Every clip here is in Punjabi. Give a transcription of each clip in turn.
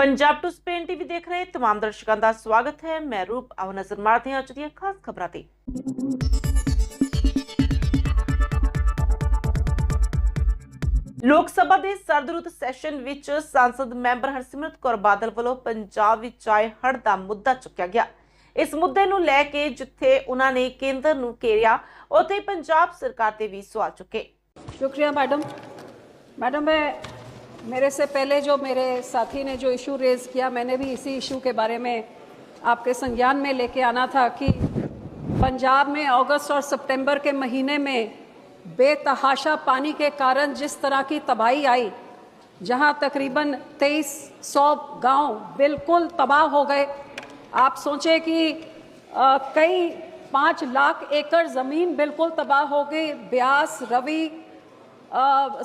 ਪੰਜਾਬ ਟੂ ਸਪੇਨ ਟੀਵੀ ਦੇਖ ਰਹੇ ਤਮਾਮ ਦਰਸ਼ਕਾਂ ਦਾ ਸਵਾਗਤ ਹੈ ਮੈਂ ਰੂਪ ਆਓ ਨਜ਼ਰ ਮਾਰਦੇ ਹਾਂ ਅੱਜ ਦੀਆਂ ਖਾਸ ਖਬਰਾਂ ਤੇ ਲੋਕ ਸਭਾ ਦੇ ਸਰਦਰੁੱਤ ਸੈਸ਼ਨ ਵਿੱਚ ਸੰਸਦ ਮੈਂਬਰ ਹਰਸਿਮਰਤ ਕੌਰ ਬਾਦਲ ਵੱਲੋਂ ਪੰਜਾਬ ਵਿੱਚ ਆਏ ਹੜ੍ਹ ਦਾ ਮੁੱਦਾ ਚੁੱਕਿਆ ਗਿਆ ਇਸ ਮੁੱਦੇ ਨੂੰ ਲੈ ਕੇ ਜਿੱਥੇ ਉਹਨਾਂ ਨੇ ਕੇਂਦਰ ਨੂੰ ਘੇਰਿਆ ਉੱਥੇ ਹੀ ਪੰਜਾਬ ਸਰਕਾਰ ਤੇ ਵੀ ਸਵਾਲ ਚੁੱਕੇ शुक्रिया मैडम मैडम मैं मेरे से पहले जो मेरे साथी ने जो इशू रेज किया मैंने भी इसी इशू के बारे में आपके संज्ञान में लेके आना था कि पंजाब में अगस्त और सितंबर के महीने में बेतहाशा पानी के कारण जिस तरह की तबाही आई जहाँ तकरीबन तेईस सौ गाँव बिल्कुल तबाह हो गए। आप सोचें कि अ, कई पाँच लाख एकड़ ज़मीन बिल्कुल तबाह हो गई। ब्यास रवि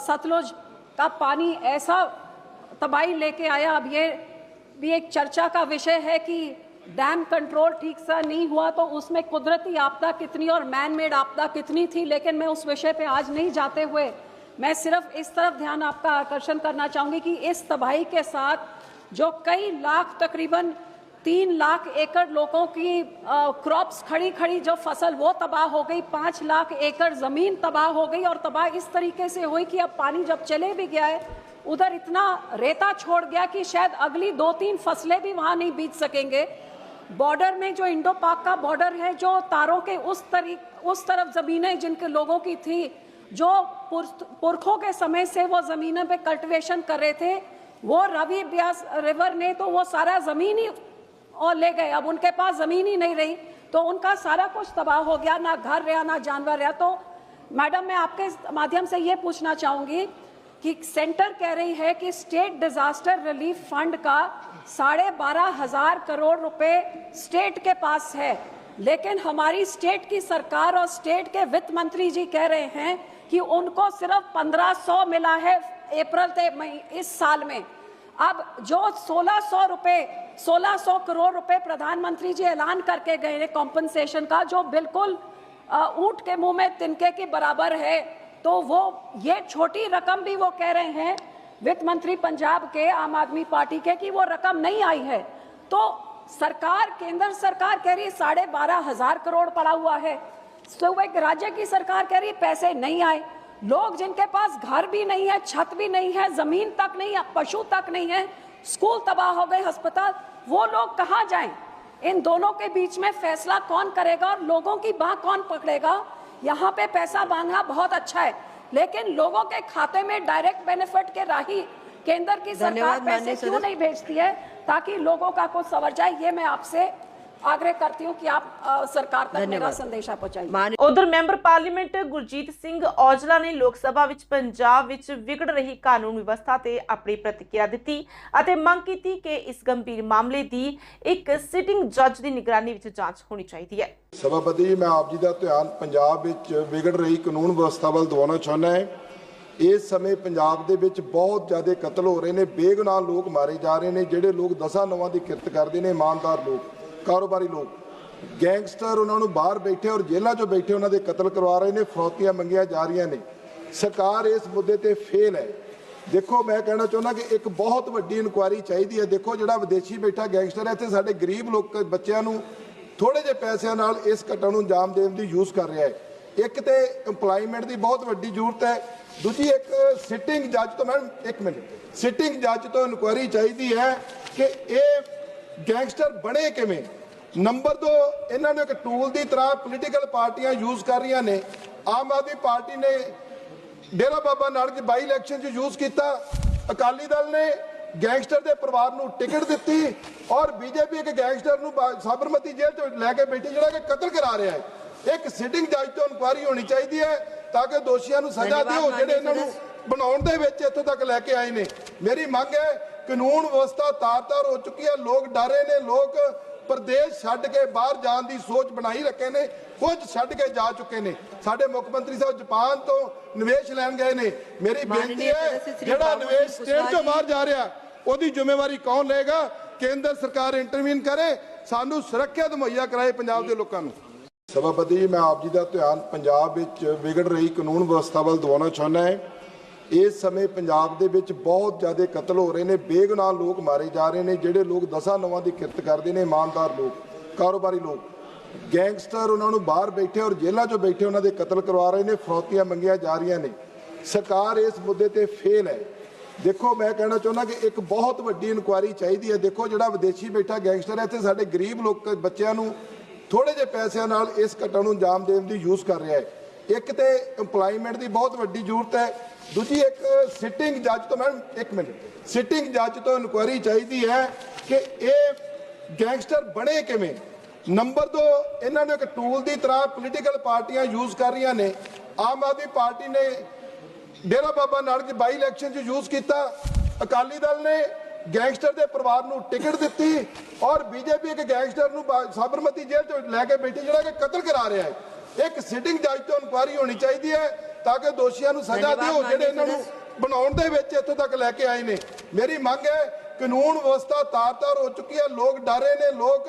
सतलुज का पानी ऐसा तबाही लेके आया। अब ये भी एक चर्चा का विषय है कि डैम कंट्रोल ठीक सा नहीं हुआ तो उसमें कुदरती आपदा कितनी और मैन मेड आपदा कितनी थी, लेकिन मैं उस विषय पे आज नहीं जाते हुए, मैं सिर्फ़ इस तरफ़ ध्यान आपका आकर्षण करना चाहूँगी कि इस तबाही के साथ जो कई लाख तकरीबन तीन लाख एकड़ लोगों की क्रॉप्स खड़ी खड़ी जो फ़सल, वो तबाह हो गई। पाँच लाख एकड़ ज़मीन तबाह हो गई और तबाह इस तरीके से हुई कि अब पानी जब चले भी गया है, उधर इतना रेता छोड़ गया कि शायद अगली दो तीन फ़सलें भी वहाँ नहीं बीज सकेंगे। बॉर्डर में जो इंडो पाक का बॉर्डर है, जो तारों के उस तरीक उस तरफ़ ज़मीनें जिनके लोगों की थी, जो पुरखों के समय से वो ज़मीनों पे कल्टिवेशन कर रहे थे, वो रवि ब्यास, रिवर ने तो वो सारा ज़मीन ही और ले गए। अब उनके पास ज़मीन ही नहीं रही। तो उनका सारा कुछ तबाह हो गया। ना घर रहा, ना जानवर रहा। तो मैडम, मैं आपके माध्यम से ये पूछना चाहूँगी कि सेंटर कह रही है कि स्टेट डिजास्टर रिलीफ फंड का साढ़े बारह हज़ार करोड़ रुपए स्टेट के पास है। लेकिन हमारी स्टेट की सरकार और स्टेट के वित्त मंत्री जी कह रहे हैं कि उनको सिर्फ़ 1500 मिला है अप्रैल इस साल में। अब जो 1600 रुपए 1600 करोड़ रुपए प्रधानमंत्री जी ऐलान करके गए हैं कॉम्पनसेशन का, जो बिल्कुल ऊँट के मुँह में तिनके के बराबर है तो वो, ये छोटी रकम भी वो कह रहे हैं वित्त मंत्री पंजाब के, आम आदमी पार्टी के, कि वो रकम नहीं आई है। तो सरकार, केंद्र सरकार कह रही है, साढ़े बारह हज़ार करोड़ पड़ा हुआ है। तो एक राज्य की सरकार कह रही है, पैसे नहीं आए। लोग जिनके पास घर भी नहीं है छत भी नहीं है ज़मीन तक नहीं है पशु तक नहीं है स्कूल तबाह हो गए अस्पताल वो लोग कहाँ जाएँ? इन दोनों के बीच में फैसला कौन करेगा और लोगों की बाह कौन पकड़ेगा? यहाँ पे पैसा मांगना बहुत अच्छा है लेकिन लोगों के खाते में डायरेक्ट बेनिफिट के राही केंद्र की सरकार पैसे क्यों नहीं भेजती है ताकि लोगों का कुछ सवर जाए? ये मैं आपसे आग्रह करती हूँ कि आप अ, सरकार तक मेरा धन्यवाद। संदेशा पहुंचाइए ਮਾਨ ਉਧਰ ਮੈਂਬਰ ਪਾਰਲੀਮੈਂਟ ਗੁਰਜੀਤ ਸਿੰਘ ਔਜਲਾ ਨੇ ਲੋਕ ਸਭਾ ਵਿੱਚ ਪੰਜਾਬ ਵਿੱਚ ਵਿਗੜ ਰਹੀ ਕਾਨੂੰਨ ਵਿਵਸਥਾ ਤੇ ਆਪਣੀ ਪ੍ਰਤੀਕਿਰਿਆ ਦਿੱਤੀ ਅਤੇ ਮੰਗ ਕੀਤੀ ਕਿ ਇਸ ਗੰਭੀਰ ਮਾਮਲੇ ਦੀ ਇੱਕ ਸਿਟਿੰਗ ਜੱਜ ਦੀ ਨਿਗਰਾਨੀ ਵਿੱਚ ਜਾਂਚ ਹੋਣੀ ਚਾਹੀਦੀ ਹੈ ਸਭਾਪਤੀ ਜੀ ਮੈਂ ਆਪ ਜੀ ਦਾ ਧਿਆਨ ਪੰਜਾਬ ਵਿੱਚ ਵਿਗੜ ਰਹੀ ਕਾਨੂੰਨ ਵਿਵਸਥਾ ਵੱਲ ਦਿਵਾਉਣਾ ਚਾਹੁੰਦਾ ਹਾਂ ਇਸ ਸਮੇਂ ਪੰਜਾਬ ਦੇ ਵਿੱਚ ਬਹੁਤ ਜ਼ਿਆਦਾ ਕਤਲ ਹੋ ਰਹੇ ਨੇ ਬੇਗੁਨਾਹ ਲੋਕ ਮਾਰੇ ਜਾ ਰਹੇ ਨੇ ਜਿਹੜੇ ਲੋਕ ਦਸਾਂ ਨਵਾਂ ਦੀ ਕਿਰਤ ਕਰਦੇ ਨੇ ਇਮਾਨਦਾਰ ਲੋਕ ਕਾਰੋਬਾਰੀ ਲੋਕ। ਗੈਂਗਸਟਰ ਉਹਨਾਂ ਨੂੰ ਬਾਹਰ ਬੈਠੇ ਔਰ ਜੇਲ੍ਹਾਂ 'ਚੋਂ ਬੈਠੇ ਉਹਨਾਂ ਦੇ ਕਤਲ ਕਰਵਾ ਰਹੇ ਨੇ, ਫਰੌਤੀਆਂ ਮੰਗੀਆਂ ਜਾ ਰਹੀਆਂ ਨੇ। ਸਰਕਾਰ ਇਸ ਮੁੱਦੇ ਤੇ ਫੇਲ ਹੈ। ਦੇਖੋ, ਮੈਂ ਕਹਿਣਾ ਚਾਹੁੰਦਾ ਕਿ ਇੱਕ ਬਹੁਤ ਵੱਡੀ ਇਨਕੁਆਇਰੀ ਚਾਹੀਦੀ ਹੈ। ਦੇਖੋ, ਜਿਹੜਾ ਵਿਦੇਸ਼ੀ ਬੈਠਾ ਗੈਂਗਸਟਰ ਹੈ, ਇੱਥੇ ਸਾਡੇ ਗਰੀਬ ਲੋਕ ਬੱਚਿਆਂ ਨੂੰ ਥੋੜੇ ਜਿਹੇ ਪੈਸਿਆਂ ਨਾਲ ਇਸ ਘਟਨਾ ਨੂੰ ਅੰਜਾਮ ਦੇਣ ਦੀ ਯੂਜ਼ ਕਰ ਰਿਹਾ ਹੈ। ਇੱਕ ਤੇ EMPLOYMENT ਦੀ ਬਹੁਤ ਵੱਡੀ ਜ਼ਰੂਰਤ ਹੈ। ਦੂਜੀ, ਇੱਕ ਸਿਟਿੰਗ ਜੱਜ ਤੋਂ, ਮੈਡਮ, ਇੱਕ ਮਿੰਟ। ਸਿਟਿੰਗ ਜੱਜ ਤੋਂ ਇਨਕੁਆਇਰੀ ਚਾਹੀਦੀ ਹੈ ਕਿ ਇਹ ਗੈਂਗਸਟਰ ਬਣੇ ਕਿਵੇਂ? ਨੰਬਰ 2 ਇਹਨਾਂ ਨੂੰ ਇੱਕ ਟੂਲ ਦੀ ਤਰ੍ਹਾਂ ਪੋਲੀਟੀਕਲ ਪਾਰਟੀਆਂ ਯੂਜ਼ ਕਰ ਰਹੀਆਂ ਨੇ। ਆਮ ਆਦਮੀ ਪਾਰਟੀ ਨੇ ਡੇਰਾ ਬਾਬਾ ਨਾਨਕ ਬਾਈ ਇਲੈਕਸ਼ਨ 'ਚ ਯੂਜ਼ ਕੀਤਾ। ਅਕਾਲੀ ਦਲ ਨੇ ਗੈਂਗਸਟਰ ਦੇ ਪਰਿਵਾਰ ਨੂੰ ਟਿਕਟ ਦਿੱਤੀ ਔਰ ਬੀਜੇਪੀ ਇੱਕ ਗੈਂਗਸਟਰ ਨੂੰ ਸਾਬਰਮਤੀ ਜੇਲ੍ਹ 'ਚ ਲੈ ਕੇ ਬੈਠੀ ਜਿਹੜਾ ਕਿ ਕਤਲ ਕਰਾ ਰਿਹਾ ਹੈ। ਇੱਕ ਸਿਟਿੰਗ ਜੱਜ ਤੋਂ ਇਨਕੁਆਇਰੀ ਹੋਣੀ ਚਾਹੀਦੀ ਹੈ ਤਾਂ ਕਿ ਦੋਸ਼ੀਆਂ ਨੂੰ ਸਜ਼ਾ ਦਿਓ ਜਿਹੜੇ ਇਹਨਾਂ ਨੂੰ ਬਣਾਉਣ ਦੇ ਵਿੱਚ ਇੱਥੋਂ ਤੱਕ ਲੈ ਕੇ ਆਏ ਨੇ। ਮੇਰੀ ਮੰਗ ਹੈ ਕਾਨੂੰਨ ਵਿਵਸਥਾ ਤਾਰ-ਤਾਰ ਹੋ ਚੁੱਕੀ ਹੈ ਲੋਕ ਡਰੇ ਨੇ ਲੋਕ ਪ੍ਰਦੇਸ਼ ਛੱਡ ਕੇ ਬਾਹਰ ਜਾਣ ਦੀ ਸੋਚ ਬਣਾਈ ਰੱਖੇ ਨੇ ਕੁਝ ਛੱਡ ਕੇ ਜਾ ਚੁੱਕੇ ਨੇ। ਸਾਡੇ ਮੁੱਖ ਮੰਤਰੀ ਸਾਹਿਬ ਜਾਪਾਨ ਤੋਂ ਨਿਵੇਸ਼ ਲੈਣ ਗਏ ਨੇ। ਮੇਰੀ ਬੇਨਤੀ ਹੈ ਜਿਹੜਾ ਨਿਵੇਸ਼ ਸਟੇਟ ਤੋਂ ਬਾਹਰ ਜਾ ਰਿਹਾ ਉਹਦੀ ਜ਼ਿੰਮੇਵਾਰੀ ਕੌਣ ਲਏਗਾ? ਕੇਂਦਰ ਸਰਕਾਰ ਇੰਟਰਵੀਨ ਕਰੇ ਸਾਨੂੰ ਸੁਰੱਖਿਆ ਮੁਹੱਈਆ ਕਰਾਏ ਪੰਜਾਬ ਦੇ ਲੋਕਾਂ ਨੂੰ। ਸਭਾਪਤੀ ਮੈਂ ਆਪ ਜੀ ਦਾ ਧਿਆਨ ਪੰਜਾਬ ਵਿੱਚ ਵਿਗੜ ਰਹੀ ਕਾਨੂੰਨ ਵਿਵਸਥਾ ਵੱਲ ਦਿਵਾਉਣਾ ਚਾਹੁੰਦਾ ਹਾਂ। ਇਸ ਸਮੇਂ ਪੰਜਾਬ ਦੇ ਵਿੱਚ ਬਹੁਤ ਜ਼ਿਆਦਾ ਕਤਲ ਹੋ ਰਹੇ ਨੇ ਬੇਗੁਨਾਹ ਲੋਕ ਮਾਰੇ ਜਾ ਰਹੇ ਨੇ, ਜਿਹੜੇ ਲੋਕ ਦਸਾਂ ਨਵਾਂ ਦੀ ਕਿਰਤ ਕਰਦੇ ਨੇ, ਇਮਾਨਦਾਰ ਲੋਕ, ਕਾਰੋਬਾਰੀ ਲੋਕ। ਗੈਂਗਸਟਰ ਉਹਨਾਂ ਨੂੰ ਬਾਹਰ ਬੈਠੇ ਔਰ ਜੇਲ੍ਹਾਂ 'ਚੋਂ ਬੈਠੇ ਉਹਨਾਂ ਦੇ ਕਤਲ ਕਰਵਾ ਰਹੇ ਨੇ, ਫਰੌਤੀਆਂ ਮੰਗੀਆਂ ਜਾ ਰਹੀਆਂ ਨੇ। ਸਰਕਾਰ ਇਸ ਮੁੱਦੇ ਤੇ ਫੇਲ ਹੈ। ਦੇਖੋ, ਮੈਂ ਕਹਿਣਾ ਚਾਹੁੰਦਾ ਕਿ ਇੱਕ ਬਹੁਤ ਵੱਡੀ ਇਨਕੁਆਇਰੀ ਚਾਹੀਦੀ ਹੈ। ਦੇਖੋ, ਜਿਹੜਾ ਵਿਦੇਸ਼ੀ ਬੈਠਾ ਗੈਂਗਸਟਰ ਹੈ, ਇੱਥੇ ਸਾਡੇ ਗਰੀਬ ਲੋਕ ਬੱਚਿਆਂ ਨੂੰ ਥੋੜੇ ਜਿਹੇ ਪੈਸਿਆਂ ਨਾਲ ਇਸ ਘਟਨਾ ਨੂੰ ਅੰਜਾਮ ਦੇਣ ਦੀ ਯੂਜ਼ ਕਰ ਰਿਹਾ ਹੈ। ਇੱਕ ਤੇ EMPLOYMENT ਦੀ ਬਹੁਤ ਵੱਡੀ ਜ਼ਰੂਰਤ ਹੈ। ਦੂਜੀ ਇੱਕ ਸਿਟਿੰਗ ਜੱਜ ਤੋਂ, ਮੈਡਮ, ਇੱਕ ਮਿੰਟ। ਸਿਟਿੰਗ ਜੱਜ ਤੋਂ ਇਨਕੁਆਇਰੀ ਚਾਹੀਦੀ ਹੈ ਕਿ ਇਹ ਗੈਂਗਸਟਰ ਬਣੇ ਕਿਵੇਂ? ਨੰਬਰ 2 ਇਹਨਾਂ ਨੂੰ ਇੱਕ ਟੂਲ ਦੀ ਤਰ੍ਹਾਂ ਪੋਲੀਟੀਕਲ ਪਾਰਟੀਆਂ ਯੂਜ਼ ਕਰ ਰਹੀਆਂ ਨੇ। ਆਮ ਆਦਮੀ ਪਾਰਟੀ ਨੇ ਡੇਰਾ ਬਾਬਾ ਨਾਨਕ ਬਾਈ ਇਲੈਕਸ਼ਨ 'ਚ ਯੂਜ਼ ਕੀਤਾ। ਅਕਾਲੀ ਦਲ ਨੇ ਗੈਂਗਸਟਰ ਦੇ ਪਰਿਵਾਰ ਨੂੰ ਟਿਕਟ ਦਿੱਤੀ ਔਰ ਬੀਜੇਪੀ ਇੱਕ ਗੈਂਗਸਟਰ ਨੂੰ ਸਾਬਰਮਤੀ ਜੇਲ੍ਹ 'ਚ ਲੈ ਕੇ ਬੈਠੀ, ਜਿਹੜਾ ਕਿ ਕਤਲ ਕਰਾ ਰਿਹਾ ਹੈ। ਇੱਕ ਸਿਟਿੰਗ ਜੱਜ ਤੋਂ ਇਨਕੁਆਇਰੀ ਹੋਣੀ ਚਾਹੀਦੀ ਹੈ। ਤਾਂ ਕਿ ਦੋਸ਼ੀਆਂ ਨੂੰ ਸਜ਼ਾ ਦਿਓ ਜਿਹੜੇ ਇਹਨਾਂ ਨੂੰ ਬਣਾਉਣ ਦੇ ਵਿੱਚ ਇੱਥੋਂ ਤੱਕ ਲੈ ਕੇ ਆਏ ਨੇ। ਮੇਰੀ ਮੰਗ ਹੈ ਕਾਨੂੰਨ ਵਿਵਸਥਾ ਤਾਰ-ਤਾਰ ਹੋ ਚੁੱਕੀ ਹੈ। ਲੋਕ ਡਰੇ ਨੇ ਲੋਕ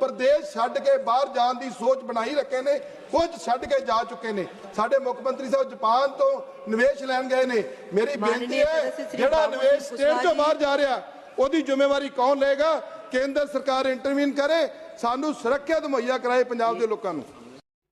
ਪ੍ਰਦੇਸ਼ ਛੱਡ ਕੇ ਬਾਹਰ ਜਾਣ ਦੀ ਸੋਚ ਬਣਾਈ ਰੱਖੇ ਨੇ ਕੁਝ ਛੱਡ ਕੇ ਜਾ ਚੁੱਕੇ ਨੇ। ਸਾਡੇ ਮੁੱਖ ਮੰਤਰੀ ਸਾਹਿਬ ਜਾਪਾਨ ਤੋਂ ਨਿਵੇਸ਼ ਲੈਣ ਗਏ ਨੇ। ਮੇਰੀ ਬੇਨਤੀ ਹੈ ਜਿਹੜਾ ਨਿਵੇਸ਼ ਸਟੇਟ ਤੋਂ ਬਾਹਰ ਜਾ ਰਿਹਾ ਉਹਦੀ ਜ਼ਿੰਮੇਵਾਰੀ ਕੌਣ ਲਏਗਾ? ਕੇਂਦਰ ਸਰਕਾਰ ਇੰਟਰਵੀਨ ਕਰੇ ਸਾਨੂੰ ਸੁਰੱਖਿਆ ਮੁਹੱਈਆ ਕਰਾਏ ਪੰਜਾਬ ਦੇ ਲੋਕਾਂ ਨੂੰ।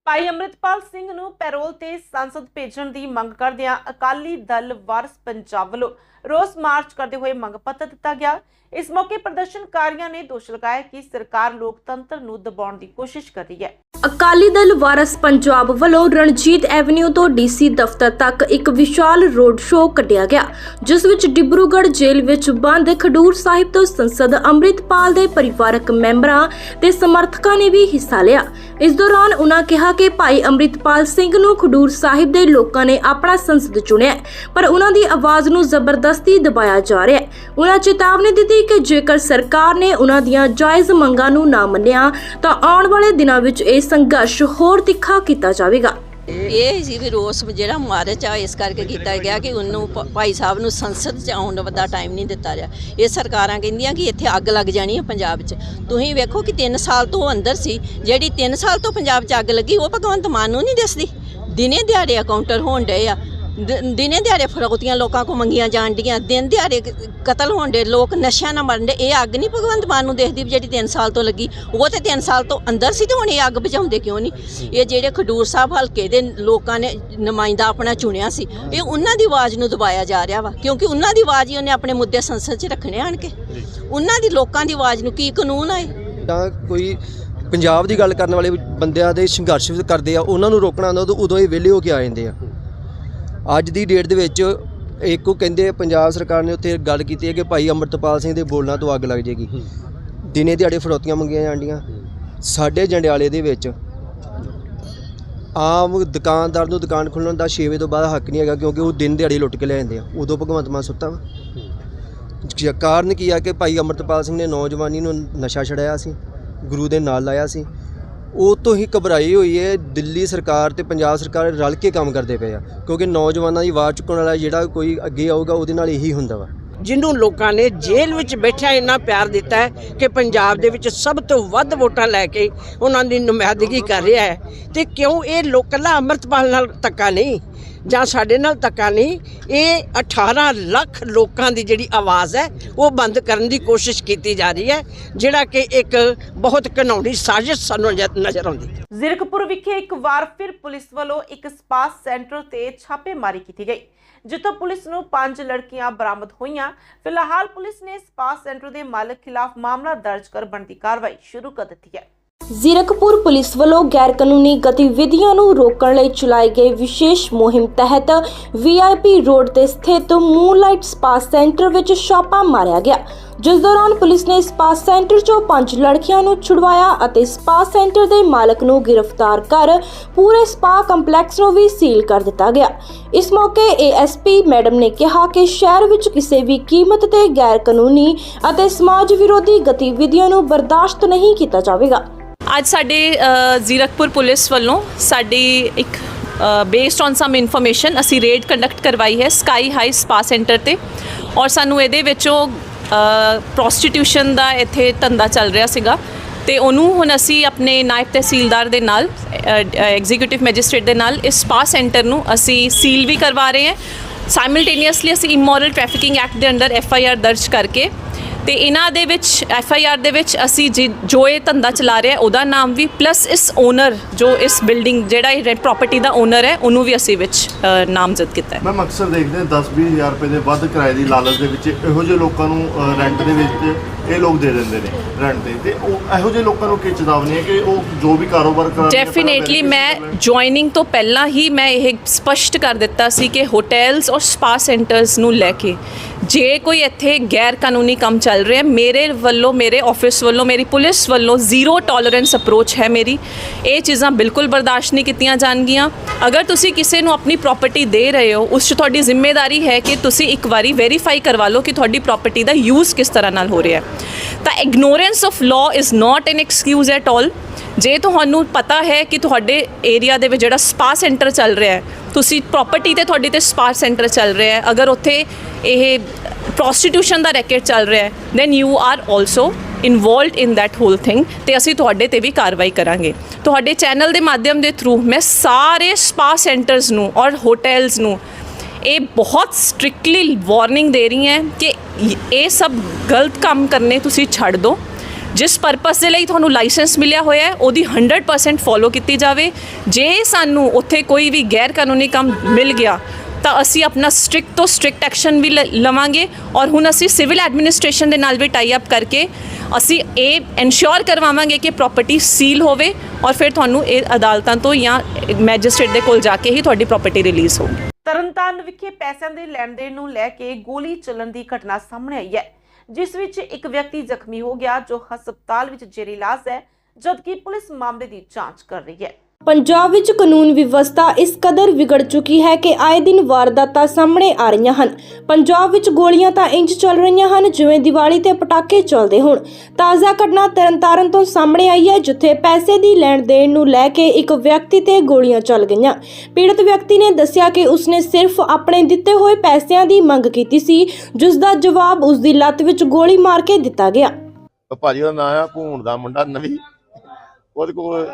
ਭਾਈ ਅੰਮ੍ਰਿਤਪਾਲ ਸਿੰਘ ਨੂੰ ਪੈਰੋਲ ਤੇ ਸੰਸਦ ਭੇਜਣ ਦੀ ਮੰਗ ਕਰਦਿਆਂ ਅਕਾਲੀ ਦਲ ਵਾਰਸ ਪੰਜਾਬ ਵੱਲੋਂ ਰੋਸ ਮਾਰਚ ਕਰਦੇ ਹੋਏ ਮੰਗ ਪੱਤਰ ਦਿੱਤਾ ਗਿਆ। ਇਸ ਮੌਕੇ ਪ੍ਰਦਰਸ਼ਨਕਾਰੀਆਂ ਨੇ ਦੋਸ਼ ਲਗਾਇਆ ਕਿ ਸਰਕਾਰ ਲੋਕਤੰਤਰ ਨੂੰ ਦਬਾਉਣ ਦੀ ਕੋਸ਼ਿਸ਼ ਕਰ ਰਹੀ ਹੈ। ਅਕਾਲੀ ਦਲ ਵਾਰਸ ਪੰਜਾਬ ਵੱਲੋਂ ਰਣਜੀਤ ਐਵਨਿਊ ਤੋਂ ਡੀਸੀ ਦਫ਼ਤਰ ਤੱਕ ਇੱਕ ਵਿਸ਼ਾਲ ਰੋਡ ਸ਼ੋਅ ਕੱਢਿਆ ਗਿਆ, ਜਿਸ ਵਿੱਚ ਡਿਬਰੂਗੜ੍ਹ ਜੇਲ੍ਹ ਵਿੱਚ ਬੰਦ ਖਡੂਰ ਸਾਹਿਬ ਤੋਂ ਸੰਸਦ ਅੰਮ੍ਰਿਤਪਾਲ ਦੇ ਪਰਿਵਾਰਕ ਮੈਂਬਰਾਂ ਤੇ ਸਮਰਥਕਾਂ ਨੇ ਵੀ ਹਿੱਸਾ ਲਿਆ। ਇਸ ਦੌਰਾਨ ਉਨ੍ਹਾਂ ਕਿਹਾ ਕਿ ਭਾਈ ਅੰਮ੍ਰਿਤਪਾਲ ਸਿੰਘ ਨੂੰ ਖਡੂਰ ਸਾਹਿਬ ਦੇ ਲੋਕਾਂ ਨੇ ਆਪਣਾ ਸੰਸਦ ਚੁਣਿਆ ਪਰ ਉਨ੍ਹਾਂ ਦੀ ਆਵਾਜ਼ ਨੂੰ ਜ਼ਬਰਦਸਤੀ ਦਬਾਇਆ ਜਾ ਰਿਹਾ ਹੈ। ਉਨ੍ਹਾਂ ਚੇਤਾਵਨੀ ਦਿੱਤੀ ਕਿ ਜੇਕਰ ਸਰਕਾਰ ਨੇ ਉਨ੍ਹਾਂ ਦੀਆਂ ਜਾਇਜ਼ ਮੰਗਾਂ ਨੂੰ ਨਾ ਮੰਨਿਆ, ਤਾਂ ਆਉਣ ਵਾਲੇ ਦਿਨਾਂ ਵਿੱਚ ਇਹ ਸੰਘਰਸ਼ ਹੋਰ ਤਿੱਖਾ ਕੀਤਾ ਜਾਵੇਗਾ। ਇਹ ਸੀ ਵੀ ਰੋਸ ਜਿਹੜਾ ਮਾਰਚ ਆ, ਇਸ ਕਰਕੇ ਕੀਤਾ ਗਿਆ ਕਿ ਉਹਨੂੰ ਭਾਈ ਸਾਹਿਬ ਨੂੰ ਸੰਸਦ ਚ ਆਉਣ ਦਾ ਟਾਈਮ ਨਹੀਂ ਦਿੱਤਾ ਰਿਹਾ। ਇਹ ਸਰਕਾਰਾਂ ਕਹਿੰਦੀਆਂ ਕਿ ਇੱਥੇ ਅੱਗ ਲੱਗ ਜਾਣੀ ਹੈ ਪੰਜਾਬ 'ਚ। ਤੁਸੀਂ ਵੇਖੋ ਕਿ 3 ਸਾਲ ਤੋਂ ਅੰਦਰ ਸੀ, ਜਿਹੜੀ 3 ਸਾਲ ਤੋਂ ਪੰਜਾਬ 'ਚ ਅੱਗ ਲੱਗੀ, ਉਹ ਭਗਵੰਤ ਮਾਨ ਨੂੰ ਨਹੀਂ ਦਿਸਦੀ। ਦਿਨੇ ਦਿਹਾੜੇ ਕਾਊਂਟਰ ਹੋਣ ਡਏ ਆ। ਦ- ਦਿਨੇ ਦਿਹਾੜੇ ਫਰੋਤੀਆਂ ਲੋਕਾਂ ਕੋ ਮੰਗੀਆਂ ਜਾਣ ਡੀਆਂ। ਦਿਨ ਦਿਹਾੜੇ ਕ- ਕਤਲ ਹੋਣ ਡੇ ਲੋਕ ਨਸ਼ਿਆਂ ਨਾਲ ਮਰਨ ਡੇ ਇਹ ਅੱਗ ਨਹੀਂ ਭਗਵੰਤ ਮਾਨ ਨੂੰ ਦੇਖਦੀ ਵੀ ਜਿਹੜੀ 3 ਸਾਲ ਤੋਂ ਲੱਗੀ ਉਹ ਤੇ 3 ਸਾਲ ਤੋਂ ਅੰਦਰ ਸੀ ਤੇ ਹੁਣ ਇਹ ਅੱਗ ਬੁਝਾਉਂਦੇ ਕਿਉਂ ਨਹੀਂ ਇਹ ਜਿਹੜੇ ਖਡੂਰ ਸਾਹਿਬ ਹਲਕੇ ਦੇ ਲੋਕਾਂ ਨੇ ਨੁਮਾਇੰਦਾ ਆਪਣਾ ਚੁਣਿਆ ਸੀ ਇਹ ਉਹਨਾਂ ਦੀ ਆਵਾਜ਼ ਨੂੰ ਦਬਾਇਆ ਜਾ ਰਿਹਾ ਵਾ। ਕਿਉਂਕਿ ਉਹਨਾਂ ਦੀ ਆਵਾਜ਼ ਹੀ ਉਹਨੇ ਆਪਣੇ ਮੁੱਦੇ ਸੰਸਦ 'ਚ ਰੱਖਣੇ ਆਣ ਕੇ। ਉਹਨਾਂ ਦੀ ਲੋਕਾਂ ਦੀ ਆਵਾਜ਼ ਨੂੰ ਕੀ ਕਾਨੂੰਨ ਆਏ ਜਾਂ ਕੋਈ ਪੰਜਾਬ ਦੀ ਗੱਲ ਕਰਨ ਵਾਲੇ ਬੰਦਿਆਂ ਦੇ ਸੰਘਰਸ਼ ਕਰਦੇ ਆ ਉਹਨਾਂ ਨੂੰ ਰੋਕਣਾ ਹੁੰਦਾ ਉਦੋਂ ਉਦੋਂ ਹੀ ਵਿਹਲੇ ਹੋ ਕੇ ਆ ਜਾਂਦੇ ਆ। ਅੱਜ ਦੀ ਡੇਟ ਦੇ ਵਿੱਚ ਇੱਕੋ ਕਹਿੰਦੇ ਪੰਜਾਬ ਸਰਕਾਰ ਨੇ ਉੱਥੇ ਗੱਲ ਕੀਤੀ ਹੈ ਕਿ ਭਾਈ ਅੰਮ੍ਰਿਤਪਾਲ ਸਿੰਘ ਦੇ ਬੋਲਣਾ ਤੋਂ ਅੱਗ ਲੱਗ ਜੇਗੀ ਦਿਨੇ ਦਿਹਾੜੇ ਫਰੋਤੀਆਂ ਮੰਗੀਆਂ ਜਾਂਦੀਆਂ ਸਾਡੇ ਜੰਡਿਆਲੇ ਦੇ ਵਿੱਚ ਆਮ ਦੁਕਾਨਦਾਰ ਨੂੰ ਦੁਕਾਨ ਖੋਲ੍ਹਣ ਦਾ 6 ਵਜੇ ਤੋਂ ਬਾਅਦ ਹੱਕ ਨਹੀਂ ਹੈਗਾ ਕਿਉਂਕਿ ਉਹ ਦਿਨ ਦਿਹਾੜੇ ਲੁੱਟ ਕੇ ਲੈ ਜਾਂਦੇ ਆ। ਉਦੋਂ ਭਗਵੰਤ ਮਾਨ ਸੁੱਤਾ ਵਾ। ਕਾਰਨ ਕੀ ਆ ਕਿ ਭਾਈ ਅੰਮ੍ਰਿਤਪਾਲ ਸਿੰਘ ਨੇ ਨੌਜਵਾਨੀ ਨੂੰ ਨਸ਼ਾ ਛੜਾਇਆ ਸੀ। ਗੁਰੂ ਦੇ ਨਾਲ ਲਾਇਆ ਸੀ। ਉਹ ਤੋਂ ਹੀ ਘਬਰਾਈ ਹੋਈ ਹੈ, ਦਿੱਲੀ ਸਰਕਾਰ ਤੇ ਪੰਜਾਬ ਸਰਕਾਰ ਰਲ ਕੇ ਕੰਮ ਕਰਦੇ ਪਏ ਆ, ਕਿਉਂਕਿ ਨੌਜਵਾਨਾਂ ਦੀ ਆਵਾਜ਼ ਚੁੱਕਣ ਵਾਲਾ ਜਿਹੜਾ ਕੋਈ ਅੱਗੇ ਆਊਗਾ, ਉਹਦੇ ਨਾਲ ਇਹੀ ਹੁੰਦਾ ਵਾ। ਜਿਹਨੂੰ ਲੋਕਾਂ ਨੇ ਜੇਲ੍ਹ ਵਿੱਚ ਬੈਠਿਆ ਇੰਨਾ ਪਿਆਰ ਦਿੱਤਾ ਹੈ ਕਿ ਪੰਜਾਬ ਦੇ ਵਿੱਚ ਸਭ ਤੋਂ ਵੱਧ ਵੋਟਾਂ ਲੈ ਕੇ ਉਹਨਾਂ ਦੀ ਨੁਮਾਇੰਦਗੀ ਕਰ ਰਿਹਾ ਹੈ। ਤੇ ਕਿਉਂ ਇਹ ਲੋਕ ਕੱਲਾ ਅੰਮ੍ਰਿਤਪਾਲ ਨਾਲ ਧੱਕਾ ਨਹੀਂ? ਜਾਂ ਸਾਡੇ ਨਾਲ ਧੱਕਾ ਨਹੀਂ, ਇਹ 18 ਲੱਖ ਲੋਕਾਂ ਦੀ ਜਿਹੜੀ ਆਵਾਜ਼ ਹੈ, ਉਹ ਬੰਦ ਕਰਨ ਦੀ ਕੋਸ਼ਿਸ਼ ਕੀਤੀ ਜਾ ਰਹੀ ਹੈ, ਜਿਹੜਾ ਕਿ ਇੱਕ ਬਹੁਤ ਘਿਨੌਣੀ ਸਾਜ਼ਿਸ਼ ਸਾਨੂੰ ਨਜ਼ਰ- ਆਉਂਦੀ ਹੈ। ਜ਼ੀਰਕਪੁਰ ਵਿਖੇ ਇੱਕ ਵਾਰ ਫਿਰ ਪੁਲਿਸ ਵੱਲੋਂ ਇੱਕ ਸਪਾ ਸੈਂਟਰ ਤੇ ਛਾਪੇਮਾਰੀ ਕੀਤੀ ਗਈ, ਜਿੱਥੋਂ ਪੁਲਿਸ ਨੂੰ ਪੰਜ ਲੜਕੀਆਂ ਬਰਾਮਦ ਹੋਈਆਂ। ਫਿਲਹਾਲ ਪੁਲਿਸ ਨੇ ਸਪਾ ਸੈਂਟਰ ਦੇ ਮਾਲਕ ਖਿਲਾਫ ਮਾਮਲਾ ਦਰਜ ਕਰ ਬਣਦੀ ਕਾਰਵਾਈ ਸ਼ੁਰੂ ਕਰ ਦਿੱਤੀ ਹੈ। ਜ਼ੀਰਕਪੁਰ ਪੁਲਿਸ ਵੱਲੋਂ ਗੈਰਕਾਨੂੰਨੀ ਗਤੀਵਿਧੀਆਂ ਨੂੰ ਰੋਕਣ ਲਈ ਚਲਾਈ ਗਈ ਵਿਸ਼ੇਸ਼ ਮੁਹਿੰਮ ਤਹਿਤ ਵੀਆਈਪੀ ਰੋਡ ਤੇ ਸਥਿਤ ਮੂਨਲਾਈਟ ਸਪਾ ਸੈਂਟਰ ਵਿੱਚ ਛਾਪਾ ਮਾਰਿਆ ਗਿਆ, ਜਿਸ ਦੌਰਾਨ ਪੁਲਿਸ ਨੇ ਸਪਾ ਸੈਂਟਰ 'ਚੋਂ ਪੰਜ ਲੜਕੀਆਂ ਨੂੰ ਛੁਡਵਾਇਆ ਅਤੇ ਸਪਾ ਸੈਂਟਰ ਦੇ ਮਾਲਕ ਨੂੰ ਗ੍ਰਿਫਤਾਰ ਕਰ ਪੂਰੇ ਸਪਾ ਕੰਪਲੈਕਸ ਨੂੰ ਵੀ ਸੀਲ ਕਰ ਦਿੱਤਾ ਗਿਆ। ਇਸ ਮੌਕੇ ਏਐਸਪੀ ਮੈਡਮ ਨੇ ਕਿਹਾ ਕਿ ਸ਼ਹਿਰ ਵਿੱਚ ਕਿਸੇ ਵੀ ਕੀਮਤ ਤੇ ਗੈਰਕਾਨੂੰਨੀ ਅਤੇ ਸਮਾਜ ਵਿਰੋਧੀ ਗਤੀਵਿਧੀਆਂ ਨੂੰ ਬਰਦਾਸ਼ਤ ਨਹੀਂ ਕੀਤਾ ਜਾਵੇਗਾ। ਅੱਜ ਸਾਡੇ ਜ਼ੀਰਕਪੁਰ ਪੁਲਿਸ ਵੱਲੋਂ ਸਾਡੀ ਇੱਕ ਬੇਸਡ ਔਨ ਸਮ ਇਨਫੋਰਮੇਸ਼ਨ ਅਸੀਂ ਰੇਡ ਕੰਡਕਟ ਕਰਵਾਈ ਹੈ ਸਕਾਈ ਹਾਈ ਸਪਾ ਸੈਂਟਰ ਤੇ ਔਰ ਸਾਨੂੰ ਇਹਦੇ ਵਿੱਚੋਂ ਪ੍ਰੋਸਟੀਟਿਊਸ਼ਨ ਦਾ ਇੱਥੇ ਧੰਦਾ ਚੱਲ ਰਿਹਾ ਸੀਗਾ ਤੇ ਉਹਨੂੰ ਹੁਣ ਅਸੀਂ ਆਪਣੇ ਨਾਇਬ ਤਹਿਸੀਲਦਾਰ ਦੇ ਨਾਲ ਐਗਜ਼ੀਕਿਊਟਿਵ ਮੈਜਿਸਟ੍ਰੇਟ ਦੇ ਨਾਲ ਇਸ ਸਪਾ ਸੈਂਟਰ ਨੂੰ ਅਸੀਂ ਸੀਲ ਵੀ ਕਰਵਾ ਰਹੇ ਹਾਂ। ਸਾਈਮਲਟੇਨੀਅਸਲੀ ਅਸੀਂ ਇਮੋਰਲ ਟ੍ਰੈਫਿਕਿੰਗ ਐਕਟ ਦੇ ਅੰਡਰ ਐਫ ਆਈ ਆਰ ਦਰਜ ਕਰਕੇ ਤੇ ਇਹਨਾਂ ਦੇ ਵਿੱਚ ਐਫ ਆਈ ਆਰ ਦੇ ਵਿੱਚ ਅਸੀਂ ਜਿ- ਜੋ ਇਹ ਧੰਦਾ ਚਲਾ ਰਿਹਾ ਉਹਦਾ ਨਾਮ ਵੀ ਪਲੱਸ ਇਸ ਓਨਰ ਜੋ ਇਸ ਬਿਲਡਿੰਗ ਜਿਹੜਾ ਇਹ ਪ੍ਰਾਪਰਟੀ ਦਾ ਓਨਰ ਹੈ ਉਹਨੂੰ ਵੀ ਅਸੀਂ ਵਿੱਚ ਅ, ਨਾਮਜ਼ਦ ਕੀਤਾ ਹੈ। ਮੈਮ ਅਕਸਰ ਦੇਖਦੇ ਹਾਂ 10 ਹਜ਼ਾਰ ਰੁਪਏ ਦੇ ਵੱਧ ਕਿਰਾਏ ਦੀ ਲਾਲਚ ਦੇ ਵਿੱਚ ਇਹੋ ਜਿਹੇ ਲੋਕਾਂ ਨੂੰ ਰੈਂਟ ਦੇ ਵਿੱਚ ਇਹ ਲੋਕ ਦੇ ਦਿੰਦੇ ਨੇ ਰੈਂਟ ਤੇ। ਤੇ ਉਹ ਇਹੋ ਜਿਹੇ ਲੋਕਾਂ ਨੂੰ ਕੀ ਚੇਤਾਵਨੀ ਹੈ ਕਿ ਉਹ ਜੋ ਵੀ ਕਾਰੋਬਾਰ ਕਰਨ ਡੈਫੀਨੇਟਲੀ ਮੈਂ ਜੁਆਇਨਿੰਗ ਤੋਂ ਪਹਿਲਾਂ ਹੀ ਮੈਂ ਇਹ ਸਪਸ਼ਟ ਕਰ ਦਿੱਤਾ ਸੀ ਕਿ ਹੋਟਲਸ ਔਰ ਸਪਾ ਸੈਂਟਰਸ ਨੂੰ ਲੈ ਕੇ ਜੇ ਕੋਈ ਇੱਥੇ ਗੈਰ ਕਾਨੂੰਨੀ ਕੰਮ ਚੱਲ ਰਿਹਾ ਮੇਰੇ ਵੱਲੋਂ ਮੇਰੇ ਆਫਿਸ ਵੱਲੋਂ ਮੇਰੀ ਪੁਲਿਸ ਵੱਲੋਂ ਜ਼ੀਰੋ ਟੋਲਰੈਂਸ ਅਪਰੋਚ ਹੈ ਮੇਰੀ। ਇਹ ਚੀਜ਼ਾਂ ਬਿਲਕੁਲ ਬਰਦਾਸ਼ਤ ਨਹੀਂ ਕੀਤੀਆਂ ਜਾਣਗੀਆਂ। ਅਗਰ ਤੁਸੀਂ ਕਿਸੇ ਨੂੰ ਆਪਣੀ ਪ੍ਰਾਪਰਟੀ ਦੇ ਰਹੇ ਹੋ ਉਸ 'ਚ ਤੁਹਾਡੀ ਜ਼ਿੰਮੇਵਾਰੀ ਹੈ ਕਿ ਤੁਸੀਂ ਇੱਕ ਵਾਰੀ ਵੈਰੀਫਾਈ ਕਰਵਾ ਲਓ ਕਿ ਤੁਹਾਡੀ ਪ੍ਰਾਪਰਟੀ ਦਾ ਯੂਜ਼ ਕਿਸ ਤਰ੍ਹਾਂ ਨਾਲ ਹੋ ਰਿਹਾ ਹੈ। ਤਾਂ ignorance of law is not an excuse at all ਜੇ ਤੁਹਾਨੂੰ ਪਤਾ ਹੈ ਕਿ ਤੁਹਾਡੇ ਏਰੀਆ ਦੇ ਵਿੱਚ ਜਿਹੜਾ ਸਪਾ ਸੈਂਟਰ ਚੱਲ ਰਿਹਾ ਹੈ, ਤੁਸੀਂ ਪ੍ਰਾਪਰਟੀ ਤੇ ਤੁਹਾਡੇ ਤੇ ਸਪਾ ਸੈਂਟਰ ਚੱਲ ਰਿਹਾ ਹੈ, ਅਗਰ ਉੱਥੇ ਇਹ ਪ੍ਰੋਸਟੀਟਿਊਸ਼ਨ ਦਾ ਰੈਕੇਟ ਚੱਲ ਰਿਹਾ ਹੈ then you are also involved in that whole thing ਤੇ ਅਸੀਂ ਤੁਹਾਡੇ ਤੇ ਵੀ ਕਾਰਵਾਈ ਕਰਾਂਗੇ। ਤੁਹਾਡੇ ਚੈਨਲ ਦੇ ਮਾਧਿਅਮ ਦੇ ਥਰੂ ਮੈਂ ਸਾਰੇ ਸਪਾ ਸੈਂਟਰਸ ਨੂੰ ਔਰ ਹੋਟਲਸ ਨੂੰ ਇਹ ਬਹੁਤ ਸਟ੍ਰਿਕਟਲੀ ਵਾਰਨਿੰਗ ਦੇ ਰਹੀ ਹੈ ਕਿ ਇਹ ਸਭ ਗਲਤ ਕੰਮ ਕਰਨੇ ਤੁਸੀਂ ਛੱਡ ਦਿਓ ਜਿਸ ਪਰਪਸ ਦੇ ਲਈ ਤੁਹਾਨੂੰ ਲਾਇਸੈਂਸ ਮਿਲਿਆ ਹੋਇਆ ਹੈ, ਉਹਦੀ 100% ਫੋਲੋ ਕੀਤੀ ਜਾਵੇ। ਜੇ ਸਾਨੂੰ ਉੱਥੇ ਕੋਈ ਵੀ ਗੈਰ ਕਾਨੂੰਨੀ ਕੰਮ ਮਿਲ ਗਿਆ, ਤਾਂ ਅਸੀਂ ਆਪਣਾ ਸਟ੍ਰਿਕਟ ਤੋਂ ਸਟ੍ਰਿਕਟ ਐਕਸ਼ਨ ਵੀ ਲ- ਲਵਾਂਗੇ ਔਰ ਹੁਣ ਅਸੀਂ ਸਿਵਲ ਐਡਮਿਨਿਸਟ੍ਰੇਸ਼ਨ ਦੇ ਨਾਲ ਵੀ ਟਾਈ ਅਪ ਕਰਕੇ ਅਸੀਂ ਇਹ ਇਨਸ਼ੋਰ ਕਰਵਾਵਾਂਗੇ ਕਿ ਪ੍ਰਾਪਰਟੀ ਸੀਲ ਹੋਵੇ ਔਰ ਫਿਰ ਤੁਹਾਨੂੰ ਇਹ ਅਦਾਲਤਾਂ ਤੋਂ ਜਾਂ ਮੈਜਿਸਟ੍ਰੇਟ ਦੇ ਕੋਲ ਜਾ ਕੇ ਹੀ ਤੁਹਾਡੀ ਪ੍ਰਾਪਰਟੀ ਰਿਲੀਜ਼ ਹੋਊਗੀ ਤਰਨਤਾਰਨ ਵਿਖੇ ਪੈਸਿਆਂ ਦੇ ਲੈਣ ਦੇਣ ਨੂੰ ਲੈ ਕੇ ਗੋਲੀ ਚੱਲਣ ਦੀ ਘਟਨਾ ਸਾਹਮਣੇ ਆਈ ਹੈ, ਜਿਸ ਵਿੱਚ ਇੱਕ ਵਿਅਕਤੀ ਜ਼ਖਮੀ ਹੋ ਗਿਆ ਜੋ ਹਸਪਤਾਲ ਵਿੱਚ ਜੇਰੇ ਇਲਾਜ ਹੈ, ਜਦਕਿ ਪੁਲਿਸ ਮਾਮਲੇ ਦੀ ਜਾਂਚ ਕਰ ਰਹੀ ਹੈ। ਪੰਜਾਬ ਵਿੱਚ ਕਾਨੂੰਨ ਵਿਵਸਥਾ ਇਸ ਕਦਰ ਵਿਗੜ ਚੁੱਕੀ ਹੈ ਕਿ ਆਏ ਦਿਨ ਵਾਰਦਾਤਾਂ ਸਾਹਮਣੇ ਆ ਰਹੀਆਂ ਹਨ। ਪੰਜਾਬ ਵਿੱਚ ਗੋਲੀਆਂ ਤਾਂ ਇੰਜ ਚੱਲ ਰਹੀਆਂ ਹਨ ਜਿਵੇਂ ਦੀਵਾਲੀ ਤੇ ਪਟਾਕੇ ਚੱਲਦੇ ਹੋਣ। ਤਾਜ਼ਾ ਘਟਨਾ ਤਰਨਤਾਰਨ ਤੋਂ ਸਾਹਮਣੇ ਆਈ ਹੈ, ਜਿੱਥੇ ਪੈਸੇ ਦੀ ਲੈਣ ਦੇਣ ਨੂੰ ਲੈ ਕੇ ਇੱਕ ਵਿਅਕਤੀ ਤੇ ਗੋਲੀਆਂ ਚੱਲ ਗਈਆਂ। ਪੀੜਤ ਵਿਅਕਤੀ ਨੇ ਦੱਸਿਆ ਕਿ ਉਸਨੇ ਸਿਰਫ ਆਪਣੇ ਦਿੱਤੇ ਹੋਏ ਪੈਸਿਆਂ ਦੀ ਮੰਗ ਕੀਤੀ ਸੀ ਜਿਸ ਦਾ ਜਵਾਬ ਉਸ ਦੀ ਲੱਤ ਵਿੱਚ ਗੋਲੀ ਮਾਰ ਕੇ ਦਿੱਤਾ ਗਿਆ। ਭਾਜੀ ਦਾ ਨਾਂ ਆ, ਭੂਣ ਦਾ ਮੁੰਡਾ ਨਵੀਂ। ਉਹਦੇ ਕੋਲ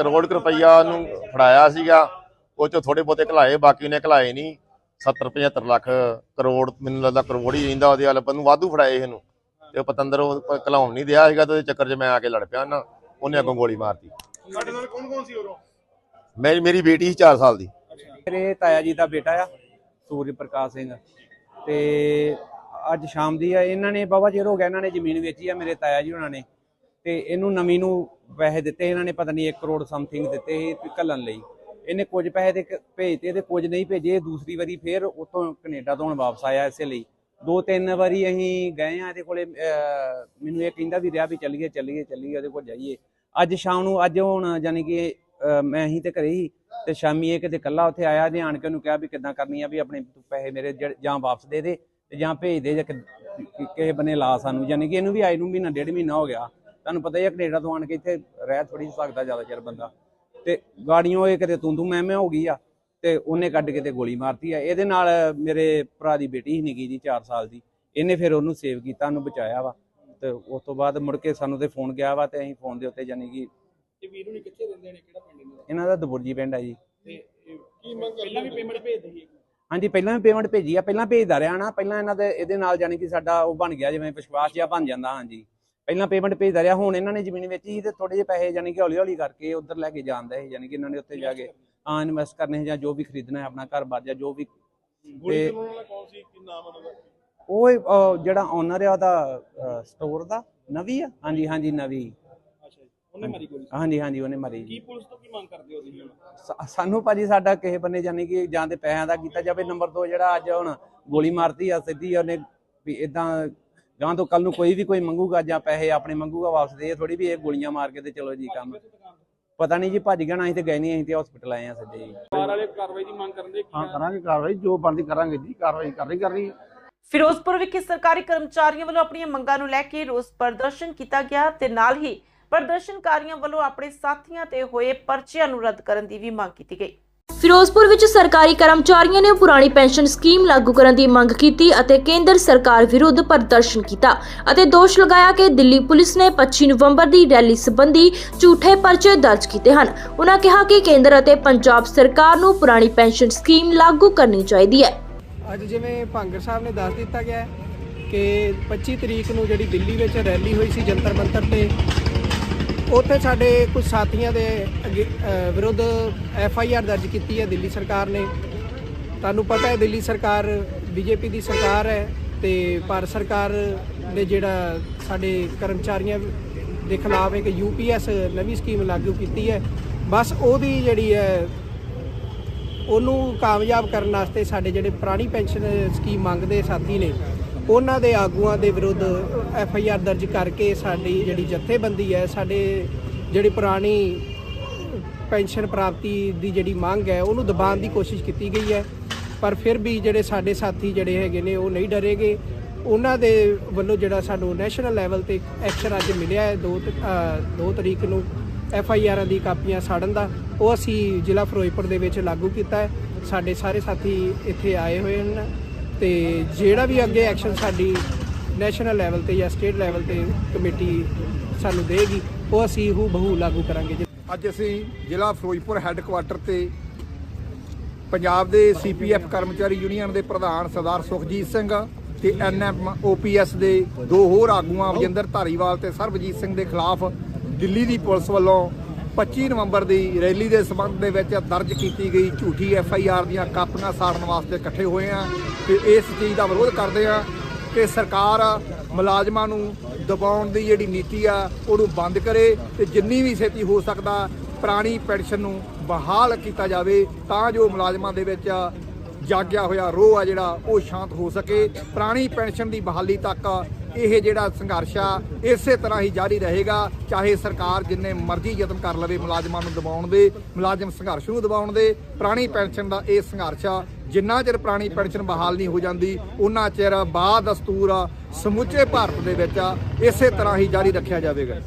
ਕਰੋੜ ਰੁਪਈਆ ਨੂੰ ਫੜਾਇਆ ਸੀਗਾ ਉਹ ਚੋਂ ਥੋੜੇ ਬਹੁਤੇ ਘਲਾਏ ਬਾਕੀ ਉਹਨੇ ਘਲਾਏ ਨਹੀਂ 70 75 ਲੱਖ ਕਰੋੜ ਮੈਨੂੰ ਲੱਗਦਾ ਕਰੋੜ ਹੀ ਰਹਿੰਦਾ ਉਹਦੇ ਵੱਲ ਨੂੰ ਵਾਧੂ ਫੜਾਏ ਇਹਨੂੰ। ਤੇ ਉਹ ਪਤੰਦਰ ਉਹ ਘਲਾਉਣ ਨਹੀਂ ਦਿਆ ਸੀਗਾ ਤੇ ਉਹਦੇ ਚੱਕਰ 'ਚ ਮੈਂ ਆ ਕੇ ਲੜ ਪਿਆ ਨਾ ਉਹਨੇ ਅੱਗੋਂ ਗੋਲੀ ਮਾਰਤੀ। ਸਾਡੇ ਨਾਲ ਕੌਣ ਕੌਣ ਸੀ ਉਰੋਂ? ਮੇਰੀ ਮੇਰੀ ਬੇਟੀ ਸੀ 4 ਸਾਲ ਦੀ। ਮੇਰੇ ਤਾਇਆ ਜੀ ਦਾ ਬੇਟਾ ਆ ਸੂਰਜ ਪ੍ਰਕਾਸ਼ ਸਿੰਘ। ਤੇ ਅੱਜ ਸ਼ਾਮ ਦੀ ਆ ਇਹਨਾਂ ਨੇ ਬਾਬਾ ਚਿਰ ਹੋ ਗਿਆ ਇਹਨਾਂ ਨੇ ਜ਼ਮੀਨ ਵੇਚੀ ਆ ਮੇਰੇ ਤਾਇਆ ਜੀ ਉਹਨਾਂ ਨੇ। ਤੇ ਇਹਨੂੰ ਨਵੀਂ ਨੂੰ ਪੈਸੇ ਦਿੱਤੇ, ਇਹਨਾਂ ਨੇ ਪਤਾ ਨਹੀਂ 1 ਕਰੋੜ ਸਮਥਿੰਗ ਦਿੱਤੇ ਸੀ ਘੱਲਣ ਲਈ। ਇਹਨੇ ਕੁਝ ਪੈਸੇ ਤੇ ਭੇਜਤੇ ਤੇ ਕੁਝ ਨਹੀਂ ਭੇਜੇ, ਦੂਸਰੀ ਵਾਰੀ ਫੇਰ ਉਤੋਂ ਕੈਨੇਡਾ ਤੋਂ ਹੁਣ ਵਾਪਸ ਆਇਆ ਇਸੇ ਲਈ। ਦੋ ਤਿੰਨ ਵਾਰੀ ਅਸੀਂ ਗਏ ਆ ਇਹਦੇ ਕੋਲੇ ਮੈਨੂੰ ਇਹ ਕਹਿੰਦਾ ਵੀ ਰਿਹਾ ਵੀ ਚੱਲੀਏ ਚੱਲੀਏ ਚੱਲੀਏ, ਉਹਦੇ ਕੋਲ ਜਾਈਏ। ਅੱਜ ਸ਼ਾਮ ਨੂੰ, ਅੱਜ ਹੁਣ ਯਾਨੀ ਕਿ ਮੈਂ ਹੀ ਤੇ ਘਰੇ ਹੀ ਤੇ ਸ਼ਾਮੀ ਇਹ ਕਿਤੇ ਕੱਲਾ ਉੱਥੇ ਆਇਆ ਤੇ ਆਣ ਕੇ ਉਹਨੂੰ ਕਿਹਾ ਵੀ ਕਿੱਦਾਂ ਕਰਨੀ ਆ ਵੀ ਆਪਣੇ ਪੈਸੇ ਮੇਰੇ ਜਿਹੜੇ- ਜਾਂ ਵਾਪਸ ਦੇ ਦੇ ਤੇ ਜਾਂ ਭੇਜ ਦੇ ਜਾਂ ਕਿਸੇ ਬਨੇ ਲਾ ਸਾਨੂੰ। ਯਾਨੀ ਕਿ ਇਹਨੂੰ ਵੀ ਆਏ ਨੂੰ ਮਹੀਨਾ, ਡੇਢ ਮਹੀਨਾ ਹੋ ਗਿਆ। ਤੁਹਾਨੂੰ ਪਤਾ ਹੀ ਆ ਕੈਨੇਡਾ ਤੋਂ ਆਣ ਕੇ ਇੱਥੇ ਰਹਿ ਥੋੜੀ ਸਕਦਾ ਜ਼ਿਆਦਾ ਚਿਰ ਬੰਦਾ। ਤੇ ਗਾੜੀਆਂ ਇਹ ਕਿਤੇ ਤੂੰ ਤੂੰ ਮੈਂ ਮੈਂ ਹੋ ਗਈ ਆ ਤੇ ਉਹਨੇ ਕੱਢ ਕੇ ਤੇ ਗੋਲੀ ਮਾਰਤੀ ਆ। ਇਹਦੇ ਨਾਲ ਮੇਰੇ ਭਰਾ ਦੀ ਬੇਟੀ ਸੀ ਨਿੱਕੀ ਜੀ 4 ਸਾਲ ਦੀ। ਇਹਨੇ ਫਿਰ ਉਹਨੂੰ ਸੇਵ ਕੀਤਾ ਉਹਨੂੰ ਬਚਾਇਆ ਵਾ। ਤੇ ਉਸ ਤੋਂ ਬਾਅਦ ਮੁੜ ਕੇ ਸਾਨੂੰ ਤੇ ਫੋਨ ਗਿਆ ਵਾ ਤੇ ਅਸੀਂ ਫੋਨ ਦੇ ਉੱਤੇ ਯਾਨੀ ਕਿ ਤੇ ਵੀਰ ਹੁਣੀ ਕਿੱਥੇ ਰਹਿੰਦੇ ਨੇ? ਕਿਹੜਾ ਪਿੰਡ ਇਹਨਾਂ ਦਾ? ਇਹਨਾਂ ਦਾ ਦਬੁਰਜੀ ਪਿੰਡ ਆ ਜੀ। ਤੇ ਕੀ ਮੰਗ ਪਹਿਲਾਂ ਵੀ ਪੇਮੈਂਟ ਭੇਜਦੇ ਸੀ ਹਾਂਜੀ ਪਹਿਲਾਂ ਵੀ ਪੇਮੈਂਟ ਭੇਜੀ ਆ ਪਹਿਲਾਂ ਭੇਜਦਾ ਰਿਹਾ ਨਾ। ਪਹਿਲਾਂ ਇਹਨਾਂ ਦੇ ਇਹਦੇ ਨਾਲ ਜਾਨੀ ਕਿ ਸਾਡਾ ਉਹ ਬਣ ਗਿਆ ਜਿਵੇਂ ਵਿਸ਼ਵਾਸ ਜਿਹਾ ਬਣ ਜਾਂਦਾ ਹਾਂਜੀ। ਪਹਿਲਾਂ ਪੇਮੈਂਟ ਭੇਜਦਾ ਰਿਹਾ ਹੁਣ ਇਹਨਾਂ ਨੇ ਜ਼ਮੀਨ ਵੇਚੀ ਸੀ ਤੇ ਥੋੜੇ ਜਿਹੇ ਪੈਸੇ ਜਾਨੀ ਕਿ ਹੌਲੀ ਹੌਲੀ ਕਰਕੇ ਉਧਰ ਲੈ ਕੇ ਜਾਂਦਾ ਹੈ ਜਾਨੀ ਕਿ ਇਹਨਾਂ ਨੇ ਉੱਥੇ ਜਾ ਕੇ ਹਾਂ ਇਨਵੈਸਟ ਕਰਨੇ ਜਾਂ ਜੋ ਵੀ ਖਰੀਦਣਾ ਹੈ ਆਪਣਾ ਘਰ ਬਾਰ ਜਾਂ ਜੋ ਵੀ ਗੋਲੀ ਤੇ- ਚਲਾਉਣ ਵਾਲਾ ਕੌਣ ਸੀ? ਕੀ ਨਾਮ ਉਹਨਾਂ ਦਾ? ਉਹ ਅਹ, ਜਿਹੜਾ ਓਨਰ ਆ ਉਹਦਾ ਸਟੋਰ ਦਾ ਨਵੀ ਆ? ਹਾਂਜੀ ਹਾਂਜੀ ਨਵੀ। ਅੱਛਾ ਜੀ ਉਹਨੇ ਮਾਰੀ ਗੋਲੀ? ਹਾਂਜੀ ਹਾਂਜੀ ਉਹਨੇ ਮਾਰੀ ਕੀ ਪੁਲਿਸ ਤੋਂ ਕੀ ਮੰਗ ਕਰਦੇ ਹੋ ਤੁਸੀਂ ਹੁਣ? ਸਾ- ਸਾਨੂੰ ਭਾਜੀ ਸਾਡਾ ਕਿਸੇ ਬੰਨੇ ਜਾਨੀ ਕਿ ਜਾਂ ਤੇ ਪੈਸਿਆਂ ਦਾ ਕੀਤਾ ਜਾਵੇ ਨੰਬਰ 2 ਜਿਹੜਾ ਅੱਜ ਹੁਣ ਗੋਲੀ ਮਾਰਤੀ ਆ ਸਿੱਧੀ ਉਹਨੇ ਵੀ ਇਦਾਂ ਜਾਂ ਤੋਂ ਕੱਲ ਨੂੰ ਕੋਈ ਵੀ ਕੋਈ ਮੰਗੂਗਾ ਜਾਂ ਪੈਸੇ ਆਪਣੇ ਮੰਗੂਗਾ ਵਾਪਸ ਦੇ ਥੋੜੀ ਵੀ ਇਹ ਗੋਲੀਆਂ ਮਾਰ ਕੇ ਤੇ ਚਲੋ ਜੀ ਕੰਮ। ਪਤਾ ਨਹੀਂ ਜੀ ਭੱਜ ਗਿਆ ਨਾ ਅਸੀਂ ਤੇ ਗਏ ਨਹੀਂ ਅਸੀਂ ਤੇ ਹਸਪੀਟਲ ਆਏ ਆ ਸਿੱਧੇ ਜੀ ਸਰਕਾਰ ਵਾਲੇ ਕਾਰਵਾਈ ਦੀ ਮੰਗ ਕਰਨ ਦੇ ਕੀ ਹਾਂ ਕਰਾਂਗੇ ਕਾਰਵਾਈ ਜੋ ਬਣਦੀ ਕਰਾਂਗੇ ਜੀ ਕਾਰਵਾਈ ਕਰਨੀ ਕਰਨੀ ਹੈ। ਫਿਰੋਜ਼ਪੁਰ ਵਿਖੇ ਸਰਕਾਰੀ ਕਰਮਚਾਰੀਆਂ ਵੱਲੋਂ ਆਪਣੀਆਂ ਮੰਗਾਂ ਨੂੰ ਲੈ ਕੇ ਰੋਸ ਪ੍ਰਦਰਸ਼ਨ ਕੀਤਾ ਗਿਆ ਤੇ ਨਾਲ ਹੀ ਪ੍ਰਦਰਸ਼ਨਕਾਰੀਆਂ ਵੱਲੋਂ ਆਪਣੇ ਸਾਥੀਆਂ ਤੇ ਹੋਏ ਪਰਚਿਆਂ ਨੂੰ ਰੱਦ ਕਰਨ ਦੀ ਵੀ ਮੰਗ ਕੀਤੀ ਗਈ। ਫਿਰੋਜ਼ਪੁਰ ਵਿੱਚ ਸਰਕਾਰੀ ਕਰਮਚਾਰੀਆਂ ਨੇ ਪੁਰਾਣੀ ਪੈਨਸ਼ਨ ਸਕੀਮ ਲਾਗੂ ਕਰਨ ਦੀ ਮੰਗ ਕੀਤੀ ਅਤੇ ਕੇਂਦਰ ਸਰਕਾਰ ਵਿਰੁੱਧ ਪ੍ਰਦਰਸ਼ਨ ਕੀਤਾ ਅਤੇ ਦੋਸ਼ ਲਗਾਇਆ ਕਿ ਦਿੱਲੀ ਪੁਲਿਸ ਨੇ 25 ਨਵੰਬਰ ਦੀ ਰੈਲੀ ਸੰਬੰਧੀ ਝੂਠੇ ਪਰਚੇ ਦਰਜ ਕੀਤੇ ਹਨ। ਉਹਨਾਂ ਕਿਹਾ ਕਿ ਕੇਂਦਰ ਅਤੇ ਪੰਜਾਬ ਸਰਕਾਰ ਨੂੰ ਪੁਰਾਣੀ ਪੈਨਸ਼ਨ ਸਕੀਮ ਲਾਗੂ ਕਰਨੀ ਚਾਹੀਦੀ ਹੈ। ਅੱਜ ਜਿਵੇਂ ਭਾਂਗਰ ਸਾਹਿਬ ਨੇ ਦੱਸ ਦਿੱਤਾ ਗਿਆ ਹੈ ਕਿ 25 ਤਰੀਕ ਨੂੰ ਜਿਹੜੀ ਦਿੱਲੀ ਵਿੱਚ ਰੈਲੀ ਹੋਈ ਸੀ ਜੰਤਰ ਮੰਤਰ ਤੇ ਉੱਥੇ ਸਾਡੇ ਕੁਝ ਸਾਥੀਆਂ ਦੇ ਅੱਗੇ- ਅ, ਵਿਰੁੱਧ ਐਫ ਆਈ ਆਰ ਦਰਜ ਕੀਤੀ ਹੈ ਦਿੱਲੀ ਸਰਕਾਰ ਨੇ। ਤੁਹਾਨੂੰ ਪਤਾ ਹੈ ਦਿੱਲੀ ਸਰਕਾਰ ਬੀਜੇਪੀ ਦੀ ਸਰਕਾਰ ਹੈ ਤੇ ਭਾਰਤ ਸਰਕਾਰ ਨੇ ਜਿਹੜਾ ਸਾਡੇ ਕਰਮਚਾਰੀਆਂ ਦੇ ਖਿਲਾਫ ਇੱਕ ਯੂਪੀਐਸ ਨਵੀਂ ਸਕੀਮ ਲਾਗੂ ਕੀਤੀ ਹੈ। ਬਸ ਉਹਦੀ ਜਿਹੜੀ ਹੈ ਉਹਨੂੰ ਕਾਮਯਾਬ ਕਰਨ ਵਾਸਤੇ ਸਾਡੇ ਜਿਹੜੇ ਪੁਰਾਣੀ ਪੈਨਸ਼ਨ ਸਕੀਮ ਮੰਗਦੇ ਸਾਥੀ ਨੇ ਉਹਨਾਂ ਦੇ ਆਗੂਆਂ ਦੇ ਵਿਰੁੱਧ ਐਫ ਆਈ ਆਰ ਦਰਜ ਕਰਕੇ ਸਾਡੀ ਜਿਹੜੀ ਜਥੇਬੰਦੀ ਹੈ, ਸਾਡੇ ਜਿਹੜੀ ਪੁਰਾਣੀ ਪੈਨਸ਼ਨ ਪ੍ਰਾਪਤੀ ਦੀ ਜਿਹੜੀ ਮੰਗ ਹੈ, ਉਹਨੂੰ ਦਬਾਉਣ ਦੀ ਕੋਸ਼ਿਸ਼ ਕੀਤੀ ਗਈ ਹੈ। ਪਰ ਫਿਰ ਵੀ ਜਿਹੜੇ ਸਾਡੇ ਸਾਥੀ ਜਿਹੜੇ ਹੈਗੇ ਨੇ, ਉਹ ਨਹੀਂ ਡਰੇਗੇ। ਉਹਨਾਂ ਦੇ ਵੱਲੋਂ ਜਿਹੜਾ ਸਾਨੂੰ ਨੈਸ਼ਨਲ ਲੈਵਲ ਤੇ ਐਕਸ਼ਨ ਅੱਜ ਮਿਲਿਆ ਹੈ 2 2 ਤਰੀਕ ਨੂੰ ਐਫ ਆਈ ਆਰਾਂ ਦੀ ਕਾਪੀਆਂ ਸਾੜਨ ਦਾ। ਉਹ ਅਸੀਂ ਜ਼ਿਲ੍ਹਾ ਫਿਰੋਜ਼ਪੁਰ ਦੇ ਵਿੱਚ ਲਾਗੂ ਕੀਤਾ ਹੈ। ਸਾਡੇ ਸਾਰੇ ਸਾਥੀ ਇੱਥੇ ਆਏ ਹੋਏ ਹਨ। ਤੇ ਜਿਹੜਾ ਵੀ ਅੱਗੇ ਐਕਸ਼ਨ ਸਾਡੀ ਨੈਸ਼ਨਲ ਲੈਵਲ ਤੇ ਜਾਂ ਸਟੇਟ ਲੈਵਲ ਤੇ ਕਮੇਟੀ ਸਾਨੂੰ ਦੇਗੀ ਉਹ ਅਸੀਂ ਹੂ ਬਹੂ ਲਾਗੂ ਕਰਾਂਗੇ ਅੱਜ ਅਸੀਂ ਜ਼ਿਲ੍ਹਾ ਫਿਰੋਜ਼ਪੁਰ ਹੈੱਡਕੁਆਟਰ ਤੇ ਪੰਜਾਬ ਦੇ ਸੀਪੀਐਫ ਕਰਮਚਾਰੀ ਯੂਨੀਅਨ ਦੇ ਪ੍ਰਧਾਨ ਸਰਦਾਰ ਸੁਖਜੀਤ ਸਿੰਘ ਤੇ ਐਨਐਮ ਓਪੀਐਸ ਦੇ ਦੋ ਹੋਰ ਆਗੂਆਂ ਵਜਿੰਦਰ ਧਾਰੀਵਾਲ ਤੇ ਸਰਬਜੀਤ ਸਿੰਘ ਦੇ ਖਿਲਾਫ ਦਿੱਲੀ ਦੀ ਪੁਲਿਸ ਵੱਲੋਂ 25 ਨਵੰਬਰ ਦੀ ਰੈਲੀ ਦੇ ਸਬੰਧ ਦੇ ਵਿੱਚ ਦਰਜ ਕੀਤੀ ਗਈ ਝੂਠੀ ਐੱਫ ਆਈ ਆਰ ਦੀਆਂ ਕਾਪੀਆਂ ਸਾੜਨ ਵਾਸਤੇ ਇਕੱਠੇ ਹੋਏ ਆ ਤੇ ਇਸ ਚੀਜ਼ ਦਾ ਵਿਰੋਧ ਕਰਦੇ ਆ ਕਿ ਸਰਕਾਰ ਮੁਲਾਜ਼ਮਾਂ ਨੂੰ ਦਬਾਉਣ ਦੀ ਜਿਹੜੀ ਨੀਤੀ ਆ, ਉਹਨੂੰ ਬੰਦ ਕਰੇ ਤੇ ਜਿੰਨੀ ਵੀ ਛੇਤੀ ਹੋ ਸਕਦਾ ਪੁਰਾਣੀ ਪੈਨਸ਼ਨ ਨੂੰ ਬਹਾਲ ਕੀਤਾ ਜਾਵੇ ਤਾਂ ਜੋ ਮੁਲਾਜ਼ਮਾਂ ਦੇ ਵਿੱਚ ਜਾਗਿਆ ਹੋਇਆ ਰੋਹ ਆ ਜਿਹੜਾ ਉਹ ਸ਼ਾਂਤ ਹੋ ਸਕੇ। ਪੁਰਾਣੀ ਪੈਨਸ਼ਨ ਦੀ ਬਹਾਲੀ ਤੱਕ ਇਹ ਜਿਹੜਾ ਸੰਘਰਸ਼ ਆ, ਇਸੇ ਤਰ੍ਹਾਂ ਹੀ ਜਾਰੀ ਰਹੇਗਾ। ਚਾਹੇ ਸਰਕਾਰ ਜਿੰਨੇ ਮਰਜ਼ੀ ਯਤਨ ਕਰ ਲਵੇ ਮੁਲਾਜ਼ਮਾਂ ਨੂੰ ਦਬਾਉਣ ਦੇ, ਮੁਲਾਜ਼ਮ ਸੰਘਰਸ਼ ਨੂੰ ਦਬਾਉਣ ਦੇ, ਪੁਰਾਣੀ ਪੈਨਸ਼ਨ ਦਾ ਇਹ ਸੰਘਰਸ਼ ਆ। ਜਿੰਨਾ ਚਿਰ ਪੁਰਾਣੀ ਪੈਨਸ਼ਨ ਬਹਾਲ ਨਹੀਂ ਹੋ ਜਾਂਦੀ ਉਹਨਾਂ ਚਿਰ ਬਾਅਦ ਦਸਤੂਰ ਸਮੁੱਚੇ ਭਾਰਤ ਦੇ ਵਿੱਚ ਇਸੇ ਤਰ੍ਹਾਂ ਹੀ ਜਾਰੀ ਰੱਖਿਆ ਜਾਵੇਗਾ।